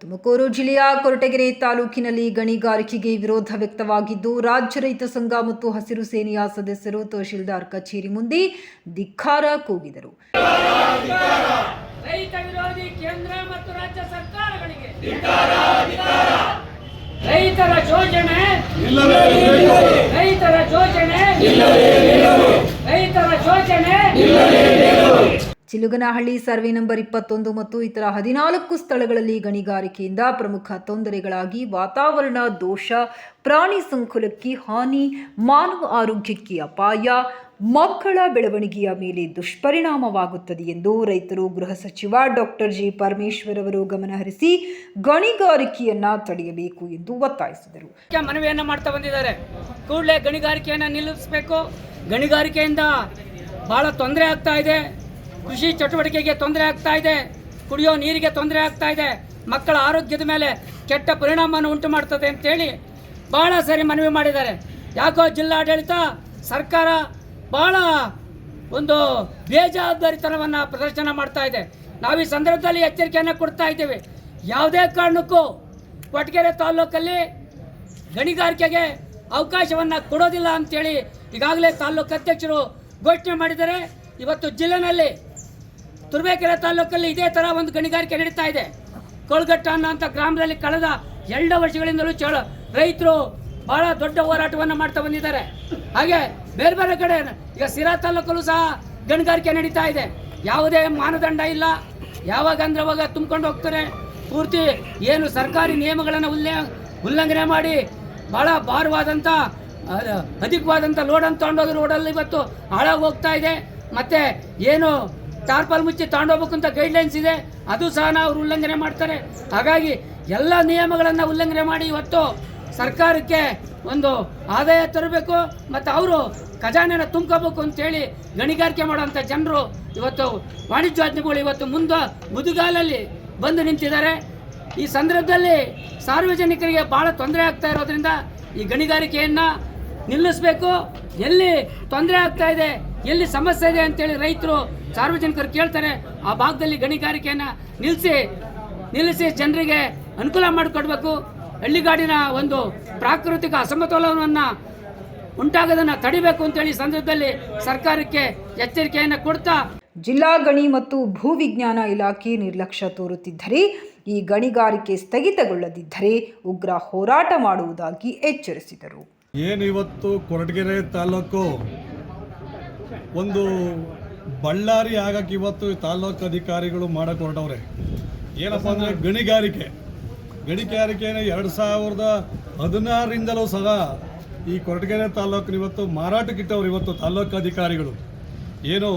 ತುಮಕೂರು ಜಿಲ್ಲೆಯ ಕೊರಟಗೆರೆ ತಾಲೂಕಿನಲ್ಲಿ ಗಣಿಗಾರಿಕೆಗೆ ವಿರೋಧ ವ್ಯಕ್ತವಾಗಿದ್ದು ರಾಜ್ಯ ರೈತ ಸಂಘ ಮತ್ತು ಹಸಿರು ಸೇನೆಯ ಸದಸ್ಯರು ತಹಶೀಲ್ದಾರ್ ಕಚೇರಿ ಮುಂದೆ ಧಿಕ್ಕಾರ ಕೂಗಿದರು. ರೈತ ವಿರೋಧಿ ಕೇಂದ್ರ ಮತ್ತು ರಾಜ್ಯ ಸರ್ಕಾರಗಳಿಗೆ ರೈತರ ಯೋಜನೆ ರೈತರ ಶೋಷಣೆ ರೈತರ ಶೋಷಣೆ ಚಿಲುಗನಹಳ್ಳಿ ಸರ್ವೆ ನಂಬರ್ ಇಪ್ಪತ್ತೊಂದು ಮತ್ತು ಇತರ ಹದಿನಾಲ್ಕು ಸ್ಥಳಗಳಲ್ಲಿ ಗಣಿಗಾರಿಕೆಯಿಂದ ಪ್ರಮುಖ ತೊಂದರೆಗಳಾಗಿ ವಾತಾವರಣ ದೋಷ, ಪ್ರಾಣಿ ಸಂಕುಲಕ್ಕೆ ಹಾನಿ, ಮಾನವ ಆರೋಗ್ಯಕ್ಕೆ ಅಪಾಯ, ಮಕ್ಕಳ ಬೆಳವಣಿಗೆಯ ಮೇಲೆ ದುಷ್ಪರಿಣಾಮವಾಗುತ್ತದೆ ಎಂದು ರೈತರು ಗೃಹ ಸಚಿವ ಡಾಕ್ಟರ್ ಜಿ ಪರಮೇಶ್ವರ್ ಅವರು ಗಮನಹರಿಸಿ ಗಣಿಗಾರಿಕೆಯನ್ನ ತಡೆಯಬೇಕು ಎಂದು ಒತ್ತಾಯಿಸಿದರು. ಮನವಿಯನ್ನ ಮಾಡ್ತಾ ಬಂದಿದ್ದಾರೆ. ಕೂಡಲೇ ಗಣಿಗಾರಿಕೆಯನ್ನು ನಿಲ್ಲಿಸಬೇಕು. ಗಣಿಗಾರಿಕೆಯಿಂದ ಬಹಳ ತೊಂದರೆ ಆಗ್ತಾ ಇದೆ. ಕೃಷಿ ಚಟುವಟಿಕೆಗೆ ತೊಂದರೆ ಆಗ್ತಾ ಇದೆ. ಕುಡಿಯೋ ನೀರಿಗೆ ತೊಂದರೆ ಆಗ್ತಾ ಇದೆ. ಮಕ್ಕಳ ಆರೋಗ್ಯದ ಮೇಲೆ ಕೆಟ್ಟ ಪರಿಣಾಮವನ್ನು ಉಂಟು ಮಾಡ್ತದೆ ಅಂತೇಳಿ ಭಾಳ ಸರಿ ಮನವಿ ಮಾಡಿದ್ದಾರೆ. ಯಾಕೋ ಜಿಲ್ಲಾಡಳಿತ ಸರ್ಕಾರ ಭಾಳ ಒಂದು ಬೇಜವಾಬ್ದಾರಿತನವನ್ನು ಪ್ರದರ್ಶನ ಮಾಡ್ತಾ ಇದೆ. ನಾವು ಈ ಸಂದರ್ಭದಲ್ಲಿ ಎಚ್ಚರಿಕೆಯನ್ನು ಕೊಡ್ತಾ ಇದ್ದೇವೆ. ಯಾವುದೇ ಕಾರಣಕ್ಕೂ ಕೊಟ್ಗೆರೆ ತಾಲ್ಲೂಕಲ್ಲಿ ಗಣಿಗಾರಿಕೆಗೆ ಅವಕಾಶವನ್ನು ಕೊಡೋದಿಲ್ಲ ಅಂತೇಳಿ ಈಗಾಗಲೇ ತಾಲೂಕು ಅಧ್ಯಕ್ಷರು ಘೋಷಣೆ ಮಾಡಿದ್ದಾರೆ. ಇವತ್ತು ಜಿಲ್ಲೆನಲ್ಲಿ ತುರುವೇಕೆರೆ ತಾಲೂಕಲ್ಲಿ ಇದೇ ಥರ ಒಂದು ಗಣಿಗಾರಿಕೆ ನಡೀತಾ ಇದೆ. ಕೋಲ್ಗಟ್ಟ ಅನ್ನೋಂಥ ಗ್ರಾಮದಲ್ಲಿ ಕಳೆದ ಎರಡು ವರ್ಷಗಳಿಂದಲೂ ಚಳ ರೈತರು ಬಹಳ ದೊಡ್ಡ ಹೋರಾಟವನ್ನು ಮಾಡ್ತಾ ಬಂದಿದ್ದಾರೆ. ಹಾಗೆ ಬೇರೆ ಬೇರೆ ಕಡೆ ಈಗ ಸಿರಾ ತಾಲೂಕಲ್ಲೂ ಸಹ ಗಣಿಗಾರಿಕೆ ನಡೀತಾ ಇದೆ. ಯಾವುದೇ ಮಾನದಂಡ ಇಲ್ಲ. ಯಾವಾಗ ಅಂದ್ರೆ ಅವಾಗ ತುಂಬಿಕೊಂಡು ಹೋಗ್ತಾರೆ. ಪೂರ್ತಿ ಏನು ಸರ್ಕಾರಿ ನಿಯಮಗಳನ್ನು ಉಲ್ಲೇ ಉಲ್ಲಂಘನೆ ಮಾಡಿ ಬಹಳ ಭಾರವಾದಂಥ ಅಧಿಕವಾದಂಥ ಲೋಡನ್ನು ತಗೊಂಡೋದ್ರೆ ರೋಡಲ್ಲಿ ಇವತ್ತು ಹಾಳಾಗಿ ಹೋಗ್ತಾ ಇದೆ. ಮತ್ತೆ ಏನು ಟಾರ್ಪಲ್ ಮುಚ್ಚಿ ತಗೊಂಡೋಗ್ಬೇಕು ಅಂತ ಗೈಡ್ಲೈನ್ಸ್ ಇದೆ, ಅದು ಸಹ ನಾವು ಅವ್ರು ಉಲ್ಲಂಘನೆ ಮಾಡ್ತಾರೆ. ಹಾಗಾಗಿ ಎಲ್ಲ ನಿಯಮಗಳನ್ನು ಉಲ್ಲಂಘನೆ ಮಾಡಿ ಇವತ್ತು ಸರ್ಕಾರಕ್ಕೆ ಒಂದು ಆದಾಯ ತರಬೇಕು ಮತ್ತು ಅವರು ಖಜಾನೆನ ತುಂಬ್ಕೋಬೇಕು ಅಂತೇಳಿ ಗಣಿಗಾರಿಕೆ ಮಾಡೋಂಥ ಜನರು ಇವತ್ತು ವಾಣಿಜ್ಯೋದ್ಯಮಿಗಳು ಇವತ್ತು ಮುಂದೆ ಮುದುಗಾಲಲ್ಲಿ ಬಂದು ನಿಂತಿದ್ದಾರೆ. ಈ ಸಂದರ್ಭದಲ್ಲಿ ಸಾರ್ವಜನಿಕರಿಗೆ ಭಾಳ ತೊಂದರೆ ಆಗ್ತಾ ಇರೋದ್ರಿಂದ ಈ ಗಣಿಗಾರಿಕೆಯನ್ನು ನಿಲ್ಲಿಸಬೇಕು. ಎಲ್ಲಿ ತೊಂದರೆ ಆಗ್ತಾ ಇದೆ? ಎಲ್ಲಿ ಸಮಸ್ಯೆ ಇದೆ ಅಂತೇಳಿ ರೈತರು ಸಾರ್ವಜನಿಕರು ಕೇಳ್ತಾರೆ ಆ ಭಾಗದಲ್ಲಿ ಗಣಿಗಾರಿಕೆಯನ್ನು ನಿಲ್ಲಿಸಿ ನಿಲ್ಲಿಸಿ ಜನರಿಗೆ ಅನುಕೂಲ ಮಾಡಿಕೊಡ್ಬೇಕು. ಹಳ್ಳಿಗಾಡಿನ ಒಂದು ಪ್ರಾಕೃತಿಕ ಅಸಮತೋಲನವನ್ನು ಉಂಟಾಗೋದನ್ನು ತಡಿಬೇಕು ಅಂತೇಳಿ ಸಂದರ್ಭದಲ್ಲಿ ಸರ್ಕಾರಕ್ಕೆ ಎಚ್ಚರಿಕೆಯನ್ನು ಕೊಡ್ತಾ ಜಿಲ್ಲಾ ಗಣಿ ಮತ್ತು ಭೂವಿಜ್ಞಾನ ಇಲಾಖೆ ನಿರ್ಲಕ್ಷ್ಯ ತೋರುತ್ತಿದ್ದರೆ ಈ ಗಣಿಗಾರಿಕೆ ಸ್ಥಗಿತಗೊಳ್ಳದಿದ್ದರೆ ಉಗ್ರ ಹೋರಾಟ ಮಾಡುವುದಾಗಿ ಎಚ್ಚರಿಸಿದರು. ಏನು ಇವತ್ತು ಕೊರಟಗೆರೆ ತಾಲೂಕು ಒಂದು ಬಳ್ಳಾರಿ ಆಗಕ್ಕೆ ಇವತ್ತು ತಾಲೂಕು ಅಧಿಕಾರಿಗಳು ಮಾಡಕ್ಕೆ ಹೊರಟವ್ರೆ ಏನಪ್ಪ ಅಂದರೆ ಗಣಿಗಾರಿಕೆ. ಗಣಿಗಾರಿಕೆನ ಎರಡು ಸಾವಿರದ ಹದಿನಾರರಿಂದಲೂ ಸಹ ಈ ಕೊರಟಗೆರೆ ತಾಲೂಕಿನ ಇವತ್ತು ಮಾರಾಟಕ್ಕಿಟ್ಟವ್ರು ಇವತ್ತು ತಾಲೂಕು ಅಧಿಕಾರಿಗಳು. ಏನು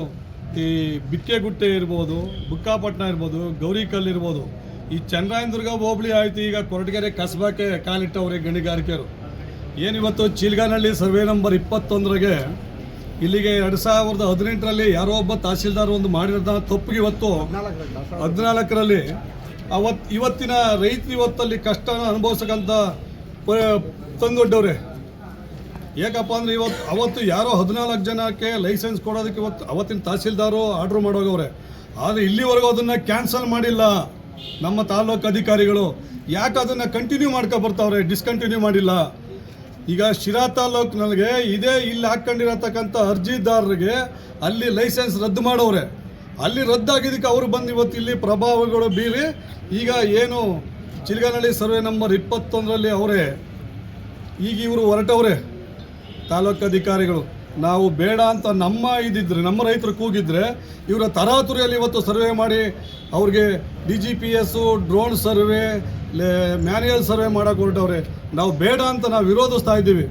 ಈ ಬಿಕ್ಕೆಗುಟ್ಟೆ ಇರ್ಬೋದು, ಬುಕ್ಕಾಪಟ್ಟಣ ಇರ್ಬೋದು, ಗೌರಿಕಲ್ ಇರ್ಬೋದು, ಈ ಚಂದ್ರಾಯನದುರ್ಗ ಹೋಬಳಿ ಆಯಿತು ಈಗ ಕೊರಟಗೆರೆ ಕಸಬಕ್ಕೆ ಕಾಲಿಟ್ಟವ್ರೆ ಗಣಿಗಾರಿಕೆಯರು. ಏನಿವತ್ತು ಚೀಲ್ಗಾನಹಳ್ಳಿ ಸರ್ವೆ ನಂಬರ್ ಇಪ್ಪತ್ತೊಂದರಿಗೆ ಇಲ್ಲಿಗೆ ಎರಡು ಸಾವಿರದ ಹದಿನೆಂಟರಲ್ಲಿ ಯಾರೋ ಒಬ್ಬ ತಹಸೀಲ್ದಾರ್ ಒಂದು ಮಾಡಿರೋದ ತಪ್ಪಿಗೆ ಇವತ್ತು ಹದಿನಾಲ್ಕರಲ್ಲಿ ಅವತ್ತು ಇವತ್ತಿನ ರೈತರು ಇವತ್ತಲ್ಲಿ ಕಷ್ಟನ ಅನುಭವಿಸಕ್ಕಂಥ ಪ- ತಂದೊಡ್ಡವ್ರೆ. ಏಕಪ್ಪ ಅಂದ್ರೆ ಇವತ್ತು ಅವತ್ತು ಯಾರೋ ಹದಿನಾಲ್ಕು ಜನಕ್ಕೆ ಲೈಸೆನ್ಸ್ ಕೊಡೋದಕ್ಕೆ ಇವತ್ತು ಅವತ್ತಿನ ತಹಸೀಲ್ದಾರು ಆರ್ಡರ್ ಮಾಡೋಗವ್ರೆ ಆದರೆ ಇಲ್ಲಿವರೆಗೂ ಅದನ್ನು ಕ್ಯಾನ್ಸಲ್ ಮಾಡಿಲ್ಲ ನಮ್ಮ ತಾಲೂಕು ಅಧಿಕಾರಿಗಳು. ಯಾಕೆ ಅದನ್ನು ಕಂಟಿನ್ಯೂ ಮಾಡ್ಕೊ ಬರ್ತಾವ್ರೆ ಡಿಸ್ಕಂಟಿನ್ಯೂ ಮಾಡಿಲ್ಲ. ಈಗ ಶಿರಾ ತಾಲೂಕಿನಲ್ಲಿಗೆ ಇದೇ ಇಲ್ಲಿ ಹಾಕ್ಕೊಂಡಿರತಕ್ಕಂಥ ಅರ್ಜಿದಾರರಿಗೆ ಅಲ್ಲಿ ಲೈಸೆನ್ಸ್ ರದ್ದು ಮಾಡವ್ರೆ. ಅಲ್ಲಿ ರದ್ದಾಗಿದ್ದಕ್ಕೆ ಅವರು ಬಂದು ಇವತ್ತು ಇಲ್ಲಿ ಪ್ರಭಾವಗಳು ಬೀರಿ ಈಗ ಏನು ಚಿಲ್ಗನಹಳ್ಳಿ ಸರ್ವೆ ನಂಬರ್ ಇಪ್ಪತ್ತೊಂದರಲ್ಲಿ ಅವರೇ, ಈಗ ಇವರು ಹೊರಟವ್ರೆ ತಾಲೂಕು ಅಧಿಕಾರಿಗಳು. ನಾವು ಬೇಡ ಅಂತ ನಮ್ಮ ಇದಿದ್ರೆ, ನಮ್ಮ ರೈತರು ಕೂಗಿದ್ರೆ ಇವರ ತರಾತುರಿಯಲ್ಲಿ ಇವತ್ತು ಸರ್ವೆ ಮಾಡಿ ಅವ್ರಿಗೆ D G P S drone survey manual survey ಮಾಡೋಕೆ ಹೊರಟವ್ರೆ. ನಾವು ಬೇಡ ಅಂತ ನಾವು ವಿರೋಧಿಸ್ತಾ ಇದ್ದೀವಿ.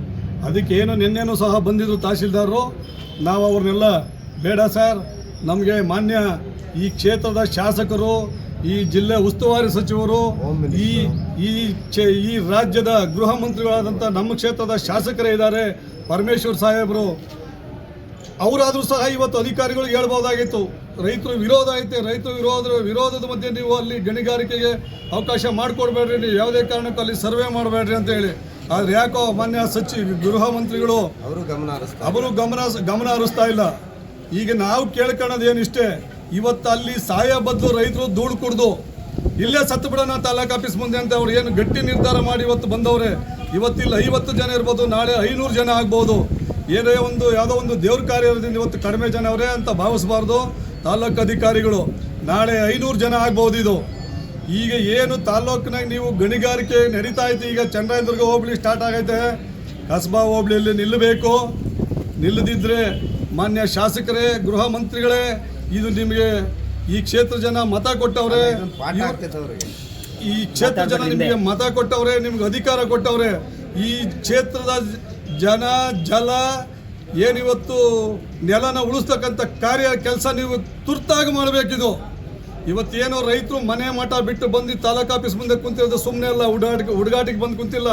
ಅದಕ್ಕೆ ಏನು ನಿನ್ನೆನೂ ಸಹ ಬಂದಿದ್ರು ತಹಸೀಲ್ದಾರರು ನಾವು ಅವ್ರನ್ನೆಲ್ಲ ಬೇಡ ಸರ್. ನಮಗೆ ಮಾನ್ಯ ಈ ಕ್ಷೇತ್ರದ ಶಾಸಕರು ಈ ಜಿಲ್ಲೆ ಉಸ್ತುವಾರಿ ಸಚಿವರು ಈ ಈ ಚೆ- ಈ ರಾಜ್ಯದ ಗೃಹ ಮಂತ್ರಿಗಳಾದಂಥ ನಮ್ಮ ಕ್ಷೇತ್ರದ ಶಾಸಕರೇ ಇದ್ದಾರೆ. ಪರಮೇಶ್ವರ್ ಸಾಹೇಬರು ಅವರಾದರೂ ಸಹ ಇವತ್ತು ಅಧಿಕಾರಿಗಳು ಹೇಳ್ಬೋದಾಗಿತ್ತು. ರೈತರು ವಿರೋಧ ಐತೆ ರೈತರು ವಿರೋಧ ವಿರೋಧದ ಮಧ್ಯೆ ನೀವು ಅಲ್ಲಿ ಗಣಿಗಾರಿಕೆಗೆ ಅವಕಾಶ ಮಾಡಿಕೊಡ್ಬೇಡ್ರಿ ನೀವು ಯಾವುದೇ ಕಾರಣಕ್ಕೂ ಅಲ್ಲಿ ಸರ್ವೆ ಮಾಡಬೇಡ್ರಿ ಅಂತ ಹೇಳಿ. ಆದ್ರೆ ಯಾಕೋ ಮಾನ್ಯ ಸಚಿವ ಗೃಹ ಮಂತ್ರಿಗಳು ಅವರು ಗಮನ ಅವರು ಗಮನ ಗಮನ ಹರಿಸ್ತಾ ಇಲ್ಲ. ಈಗ ನಾವು ಕೇಳ್ಕೊಳ್ಳೋದು ಏನಿಷ್ಟೇ ಇವತ್ತು ಅಲ್ಲಿ ಸಾಯ ಬದಲು ರೈತರು ಧೂಳು ಕುಡ್ದು ಇಲ್ಲೇ ಸತ್ತು ಬಿಡೋಣ ತಾಲೂಕು ಆಫೀಸ್ ಮುಂದೆ ಅಂತ ಅವ್ರು ಏನು ಗಟ್ಟಿ ನಿರ್ಧಾರ ಮಾಡಿ ಇವತ್ತು ಬಂದವ್ರೆ. ಇವತ್ತಿಲ್ಲ ಐವತ್ತು ಜನ ಇರ್ಬೋದು ನಾಳೆ ಐನೂರು ಜನ ಆಗ್ಬೋದು. ಏನೇ ಒಂದು ಯಾವುದೋ ಒಂದು ದೇವ್ರ ಕಾರ್ಯದಿಂದ ಇವತ್ತು ಕಡಿಮೆ ಜನ ಅವರೇ ಅಂತ ಭಾವಿಸಬಾರ್ದು. ತಾಲೂಕು ಅಧಿಕಾರಿಗಳು ನಾಳೆ ಐನೂರು ಜನ ಆಗ್ಬೋದು ಇದು. ಈಗ ಏನು ತಾಲೂಕಿನಾಗ ನೀವು ಗಣಿಗಾರಿಕೆ ನಡೀತಾ ಐತೆ ಈಗ ಚಂದ್ರಾಯದುರ್ಗ ಹೋಬಳಿ ಸ್ಟಾರ್ಟ್ ಆಗೈತೆ. ಕಸ್ಬಾ ಹೋಬಳಿಯಲ್ಲಿ ನಿಲ್ಲಬೇಕು. ನಿಲ್ಲದಿದ್ದರೆ ಮಾನ್ಯ ಶಾಸಕರೇ ಗೃಹ ಮಂತ್ರಿಗಳೇ ಇದು ನಿಮಗೆ ಈ ಕ್ಷೇತ್ರ ಜನ ಮತ ಕೊಟ್ಟವ್ರೆ. ಈ ಕ್ಷೇತ್ರ ಜನ ನಿಮಗೆ ಮತ ಕೊಟ್ಟವ್ರೆ ನಿಮ್ಗೆ ಅಧಿಕಾರ ಕೊಟ್ಟವ್ರೆ. ಈ ಕ್ಷೇತ್ರದ ಜನ, ಜಲ, ಏನಿವತ್ತು ನೆಲನ ಉಳಿಸ್ತಕ್ಕಂಥ ಕಾರ್ಯ ಕೆಲಸ ನೀವು ತುರ್ತಾಗಿ ಮಾಡಬೇಕಿದು. ಇವತ್ತೇನೋ ರೈತರು ಮನೆ ಮಠ ಬಿಟ್ಟು ಬಂದು ತಾಲೂಕು ಆಫೀಸ್ ಮುಂದೆ ಕುಂತಿರೋದು ಸುಮ್ಮನೆ ಅಲ್ಲ ಹುಡುಗಾಟಿಗೆ ಹುಡುಗಾಟಿಗೆ ಬಂದು ಕುಂತಿಲ್ಲ.